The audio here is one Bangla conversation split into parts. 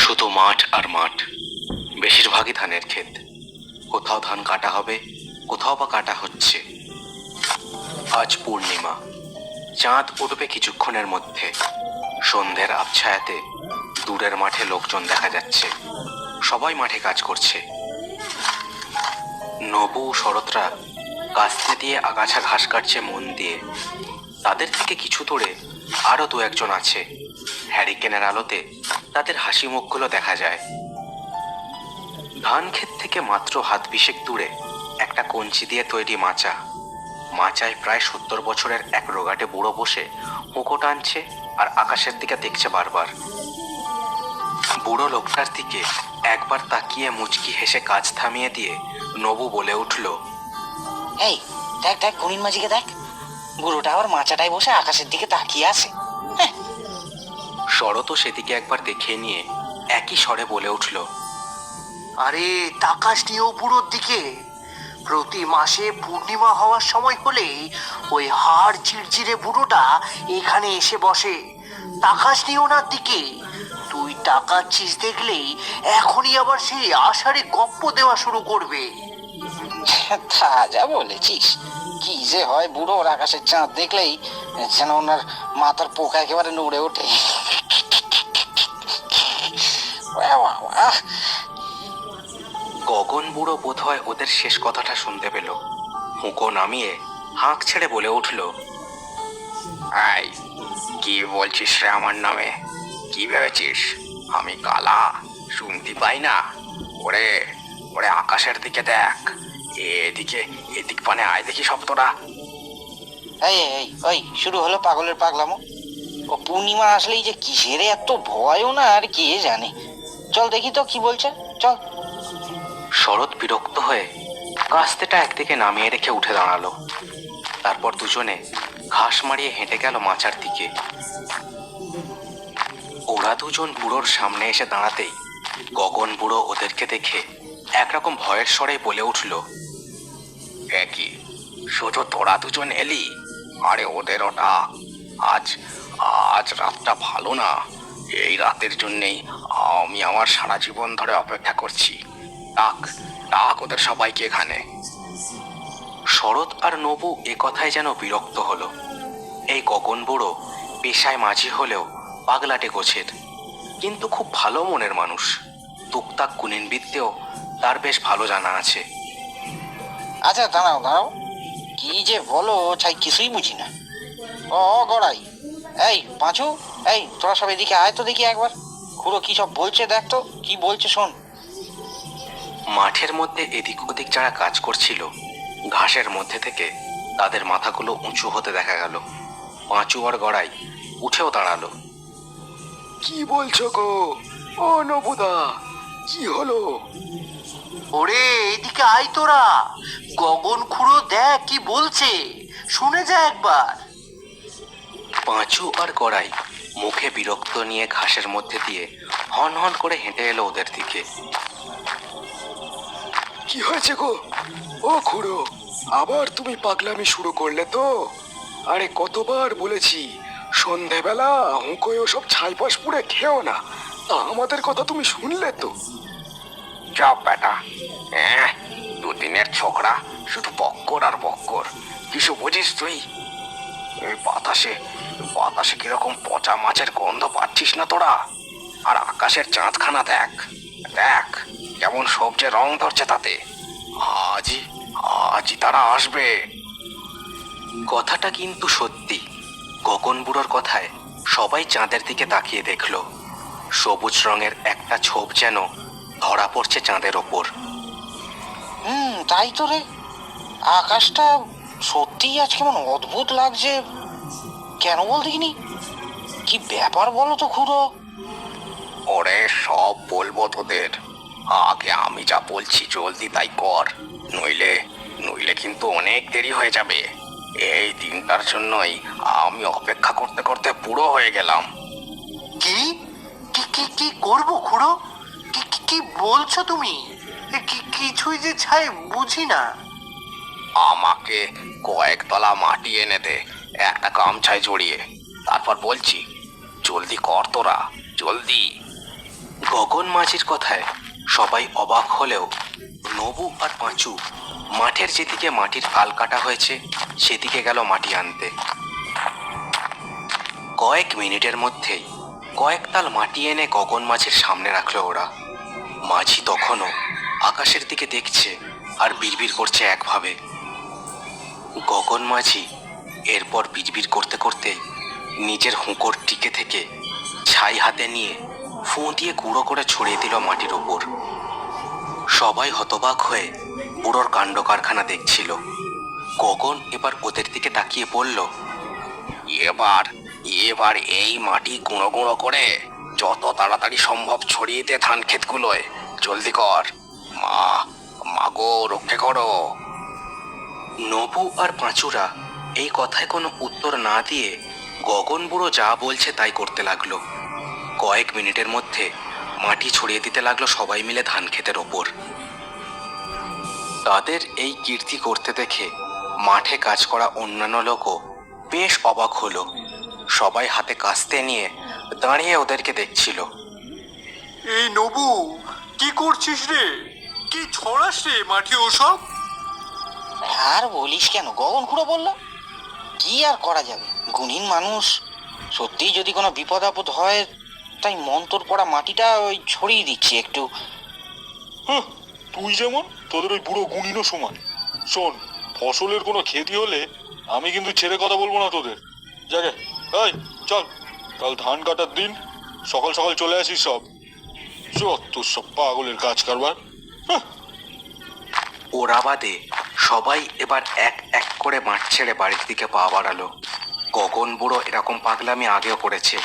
শুধু মাঠ আর মাঠ। বেশিরভাগই ধানের ক্ষেত। কোথাও ধান কাটা হবে, কোথাও বা কাটা হচ্ছে। আজ পূর্ণিমা। চাঁদ উঠবে কিছুক্ষণের মধ্যে। সন্ধ্যের আবছায়াতে দূরের মাঠে লোকজন দেখা যাচ্ছে। সবাই মাঠে কাজ করছে। নবু শরৎরা কাস্তে দিয়ে আগাছা ঘাস কাটছে মন দিয়ে। তাদের থেকে কিছু দূরে আরও দু একজন আছে। হ্যারিকেনের আলোতে তাদের হাসি মুখগুলো দেখা যায়। ধান ক্ষেত থেকে মাত্র হাত বিশেক দূরে একটা কঞ্চি দিয়ে তৈরি মাচা। মাচায় প্রায় সত্তর বছরের এক রোগাটে বুড়ো বসে পোকো টানছে আর আকাশের দিকে দেখছে বারবার। বুড়ো লোকটার দিকে একবার তাকিয়ে মুচকি হেসে কাজ থামিয়ে দিয়ে নবু বলে উঠল, এই, দেখ দেখ গণিন মাঝিকে দেখ। বুড়োটা আবার মাচাটায় বসে আকাশের দিকে তাকিয়ে আছে। শরৎও সেদিকে একবার দেখে নিয়ে একই স্বরে বলে উঠল, আরে তাকাশ নিয়েও বুড়োর দিকে। প্রতি মাসে পূর্ণিমা হওয়ার সময় হলেই ওই হাড় চিড়চিড়ে বুড়োটা এখানে এসে বসে। তাকাশ নিয়ে ওনার দিকে। তুই তাকাচ্ছিস দেখলেই এখনই আবার সেই আষাঢ়ে গপ্প দেওয়া শুরু করবে। তা যা বলেছিস। কি যে হয় বুড়োর আকাশের চাঁদ দেখলেই যেন ওনার মাথার পোকা একেবারে নড়ে ওঠে। গগন বুড়ো বোধ হয় ওদের শেষ কথাটা শুনতে পেল। হুঁকো নামিয়ে হাঁক ছেড়ে বলে উঠল, আই, কি বলছিস রে আমার নামে? কি ভেবেছিস? আমি কালা, শুনতে পাই না। ওরে ওরে আকাশের দিকে দেখ। এদিকে এদিক পানে আয় দেখি সব তোরা এই এই, ওই শুরু হলো পাগলের পাগলামো। ও পূর্ণিমা আসলেই যে কিসের এত ভয়ও না আর কে জানে। চল দেখি তো কি বলছে চল। শরৎ বিরক্ত হয়ে কাস্তেটা একদিকে নামিয়ে রেখে উঠে দাঁড়াল। তারপর দুজনে ঘাস মারিয়ে হেঁটে গেল মাচার দিকে। ওরা দুজন বুড়োর সামনে এসে দাঁড়াতেই গগন বুড়ো ওদেরকে দেখে একরকম ভয়ের স্বরে বলে উঠল একই। শুধু তোরা দুজন এলি, আরে ওদের ওটা আজ আজ রাতটা ভালো না। এই রাতের জন্যেই আমি আমার সারা জীবন ধরে অপেক্ষা করছি। ডাক ডাক ওদের সবাইকে এখানে। শরৎ আর নবু এ কথায় যেন বিরক্ত হলো। এই গগন বুড়ো পেশায় মাঝি হলেও পাগলাটে গোছের, কিন্তু খুব ভালো মনের মানুষ। টুকটাক কুনিন বিদ্যেও তার বেশ ভালো জানা আছে। আচ্ছা দাঁড়াও দাঁড়াও। কি যে বলো চাই কিছুই বুঝি না। ও গড়াই। এই পাঁচু এই তোরা সব এদিকে আয় তো দেখি একবার। খুড়ো কি সব বলছে দেখ তো কি বলছে শোন। মাঠের মধ্যে এদিক ওদিক যারা কাজ করছিল ঘাসের মধ্যে থেকে তাদের মাথাগুলো উঁচু হতে দেখা গেল। পাঁচু আর গড়াই উঠেও দাঁড়াল। কি বলছো গো? ও নবুদা কি হলো? ওরে এদিকে আয় তোরা। গগন খুঁড়ো দেখ কি বলছে। শুনে যা একবার। পাঁচু আর গড়াই মুখে বিরক্ত নিয়ে ঘাসের মধ্যে দিয়ে হন হন করে হেঁটে এলো ওদের দিকে। কি হয়েছে গো? ও খুড়ো আবার তুমি পাগলামি শুরু করলে তো? আরে কতবার বলেছি সন্ধেবেলা হুঁকোয় সব ছাইপাশ পুড়ে খেও না। আমাদের কথা তুমি শুনলে তো। চাপ বেটা। হ্যাঁ দুদিনের ছোকরা শুধু বক্কর আর বক্কর। কিছু বুঝিস তুই? এই বাতাসে বাতাসে কীরকম পচা মাছের গন্ধ পাচ্ছিস না তোরা? আর আকাশের চাঁদখানা দেখ দেখ, কেমন সবজে রং ধরছে তাতে। আজই আজই তারা আসবে। কথাটা কিন্তু সত্যি। গগন বুড়োর কথায় সবাই চাঁদের দিকে তাকিয়ে দেখল। সবুজ রঙের একটা ছোপ যেন ধরা পড়ছে চাঁদের ওপর। হুম তাই তো রে। আকাশটা সত্যিই আজ কেমন অদ্ভুত লাগছে। কেন বল দেখিনি? কি ব্যাপার বলো তো খুড়ো? ওরে সব বলব তোদের। আগে আমি যা বলছি জলদি তাই কর। নইলে নইলে কিন্তু অনেক দেরি হয়ে যাবে। এই দিনটার জন্যই আমি অপেক্ষা করতে করতে বুড়ো হয়ে গেলাম। করব খুড়ো? কি কি- বলছো তুমি? কিছুই যে ছাই বুঝি না। আমাকে কয়েকতলা মাটি এনে দে একটা গামছায় জড়িয়ে। তারপর বলছি জলদি কর তোরা জলদি। গগন মাঝির কথায় সবাই অবাক হলেও নবু আর পাঁচু মাঠের যেদিকে মাটির আল কাটা হয়েছে সেদিকে গেল মাটি আনতে। কয়েক মিনিটের মধ্যেই কয়েক তাল মাটি এনে গগন মাঝির সামনে রাখল ওরা। মাঝি তখনও আকাশের দিকে দেখছে আর বিড়বিড় করছে একভাবে। গগন মাঝি এরপর বিড়বিড় করতে করতে নিজের হুঁকোর টিকে থেকে ছাই হাতে নিয়ে ফুঁ দিয়ে গুঁড়ো করে ছড়িয়ে দিল মাটির ওপর সবাই হতবাক হয়ে বুড়োর কাণ্ড কারখানা দেখছিল। গগন এবার ওদের দিকে তাকিয়ে বলল, এবার এবার এই মাটি গুঁড়ো গুঁড়ো করে যত তাড়াতাড়ি সম্ভব ছড়িয়ে দে ধান ক্ষেতগুলোয়। জলদি কর। মা মাগো রক্ষে করো। নবু আর পাঁচুরা এই কথায় কোনো উত্তর না দিয়ে গগন বুড়ো যা বলছে তাই করতে লাগল। কয়েক মিনিটের মধ্যে মাটি ছড়িয়ে দিতে লাগল সবাই মিলে ধান ক্ষেতের ওপর। তাদের এই কীর্তি করতে দেখে মাঠে কাজ করা অন্যান্য লোকও বেশ অবাক হলো। সবাই হাতে কাস্তে নিয়ে দাঁড়িয়ে ওদেরকে দেখছিল। এই নবু কি করছিস রে? কি ছড়াস রে মাঠে ওসব? আর বলিস কেন? গগন খুঁড়ো বলল কি আর করা যাবে? গুণীন মানুষ। সত্যিই যদি কোনো বিপদ আপদ হয় তাই মন্তর পড়া মাটিটা ওই ছড়িয়ে দিচ্ছি একটু। হ্যাঁ তুই যেমন তোদের ওই বুড়ো গুণিনও সমান। শোন ফসলের কোনো ক্ষতি হলে আমি কিন্তু ছেড়ে কথা বলব না তোদের। জাগে এই চল। কাল ধান কাটার দিন সকাল সকাল চলে আসিস সব। যত সব পাগলের কাজ কারবার। ওরা বাদে সবাই এবার এক এক করে মাঠ ছেড়ে বাড়ির দিকে পা বাড়ালো। গগন বুড়ো এরকম পাগলামি আগেও করেছে।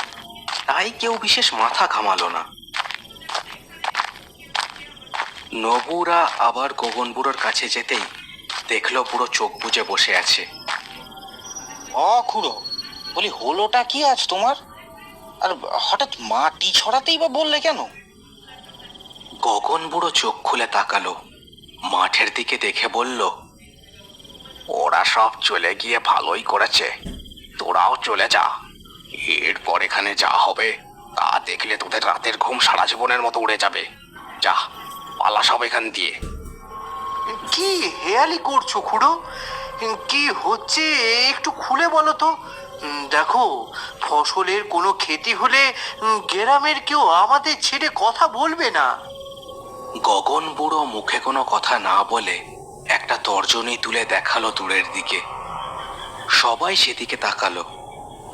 তাই কেউ বিশেষ মাথা ঘামালো না। নবুরা আবার গগন বুড়োর কাছে যেতেই দেখল বুড়ো চোখ বুজে বসে আছে। খুড়ো বলি হলোটা কি আজ তোমার? আর হঠাৎ মাটি ছড়াতেই বা বললে কেন? গগন বুড়ো চোখ খুলে তাকালো মাঠের দিকে দেখে বলল ওরা সব চলে গিয়ে ভালোই করেছে তোরাও চলে যা এরপর এখানে যা হবে তা দেখলে তোদের রাতের ঘুম সারা জীবনের মতো উড়ে যাবে। যা পালা সব এখান দিয়ে। কি হেয়ালি করছ খুড়ো? কি হচ্ছে? একটু খুলে বলো তো। দেখো, ফসলের কোনো ক্ষতি হলে গ্রামের কেউ আমাদের ছেড়ে কথা বলবে না। গগন বুড়ো মুখে কোনো কথা না বলে একটা তর্জনী তুলে দেখাল দূরের দিকে। সবাই সেদিকে তাকালো।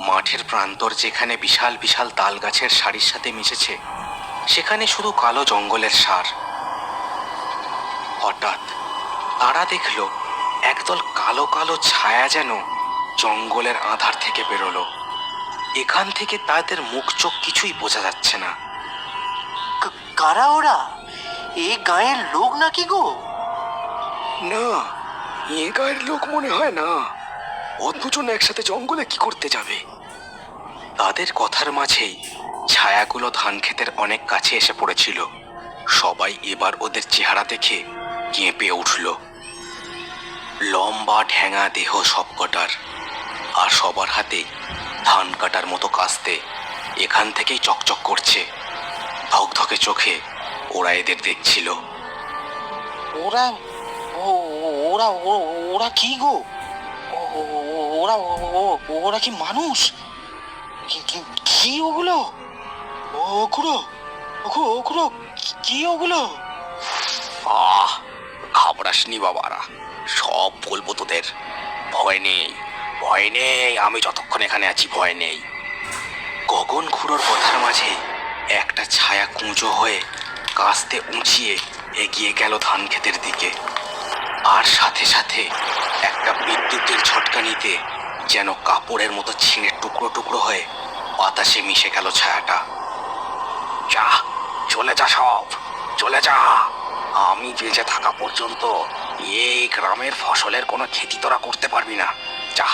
মাঠের প্রান্তর যেখানে বিশাল বিশাল তাল গাছের সারির সাথে মিশেছে, সেখানে শুধু কালো জঙ্গলের সার। হঠাৎ তারা দেখল, একদল কালো কালো ছায়া যেন জঙ্গলের আধার থেকে বেরোলো। এখান থেকে তাদের মুখ চোখ কিছুই বোঝা যাচ্ছে না। কারা ওরা? এ গায়ের লোক নাকি গো? না এ গায়ের লোক মনে হয় না। ও দুজন একসাথে জঙ্গলে কি করতে যাবে? তাদের কথার মাঝেই ছায়াগুলো ধান ক্ষেতের অনেক কাছে এসে পড়েছিল। সবাই এবার ওদের চেহারা দেখে কেঁপে উঠল। লম্বা ঠ্যাঙা দেহ সবকটার। আর সবার হাতে ধান কাটার মতো কাস্তে এখান থেকেই চকচক করছে। ধকধকে চোখে ওরা এদের দেখছিল। ওরা ওরা ওরা কি গো? ওরা ওরা কি মানুষ? কি- ওগুলো? ও খুড়ো ও খুড়ো, ও খুড়ো কি- কি ওগুলো? আহ ঘাবড়াসনি বাবারা। সব বলব তোদের। ভয় নেই। ভয় নেই, আমি যতক্ষণ এখানে আছি ভয় নেই। গগন খুঁড়োর কথার মাঝে একটা ছায়া কুঁজো হয়ে কাস্তে উঁচিয়ে এগিয়ে গেল ধান ক্ষেতের দিকে। আর সাথে সাথে একটা বিদ্যুতের ঝটকা নিতে যেন কাপড়ের মতো ছিঁড়ে টুকরো টুকরো হয়ে বাতাসে মিশে গেল ছায়াটা। যা, চলে যা সব, চলে যা। আমি বেঁচে থাকা পর্যন্ত এই গ্রামের ফসলের কোনো ক্ষতি তোরা করতে পারবি না। যা।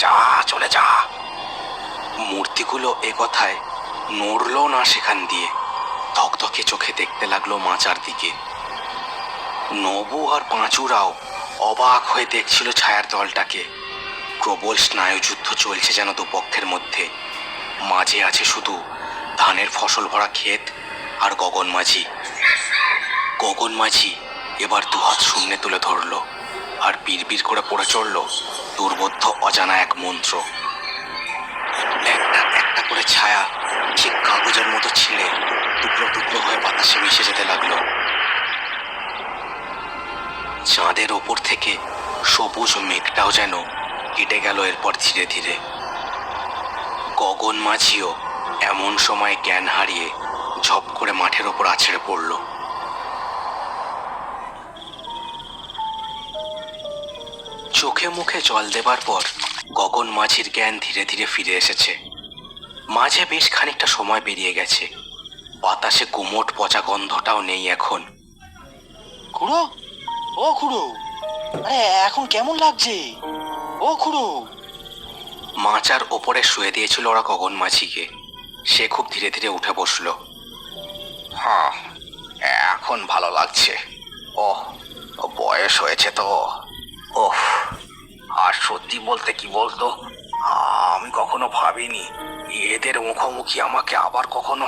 যা, চলে যা। মূর্তিগুলো এ কথায় নড়লো না সেখান দিয়ে। ধকধকে চোখে দেখতে লাগল মাচার দিকে। নবু আর পাঁচুরাও অবাক হয়ে দেখছিল ছায়ার দলটাকে। প্রবল স্নায়ুযুদ্ধ চলছে যেন দুপক্ষের মধ্যে। মাঝে আছে শুধু ধানের ফসল ভরা ক্ষেত আর গগন মাঝি। গগন মাঝি এবার দুহাত শূন্যে তুলে ধরলো আর বিড়বিড় করে পড়ে চড়ল। দুর্বোধ্য অজানা এক মন্ত্র। একটা একটা করে ছায়া ঠিক কাগজের মতো ছিঁড়ে টুকরো টুকরো হয়ে বাতাসে মিশে যেতে লাগল। চাঁদের ওপর থেকে সবুজ মেঘটাও যেন কেটে গেল এরপর ধীরে ধীরে। গগন মাঝিও এমন সময় জ্ঞান হারিয়ে ঝপ করে মাঠের ওপর আছড়ে পড়ল। চোখে মুখে জল দেবার পর গগন মাঝির জ্ঞান ধীরে ধীরে ফিরে এসেছে। মাঝে বেশ খানিকটা সময় বেরিয়ে গেছে। বাতাসে কুমোট পচা গন্ধটাও নেই এখন। খুড়ো? ও খুড়ো! আরে এখন কেমন লাগছে? ও খুড়ো! মাচার ওপরে শুয়ে দিয়েছিল ওরা গগন মাঝিকে। সে খুব ধীরে ধীরে উঠে বসল। হ্যাঁ এখন ভালো লাগছে। ও বয়স হয়েছে তো। ওহ আর সত্যি বলতে কি বলতো? আমি কখনো ভাবিনি এদের মুখোমুখি আমাকে আবার কখনো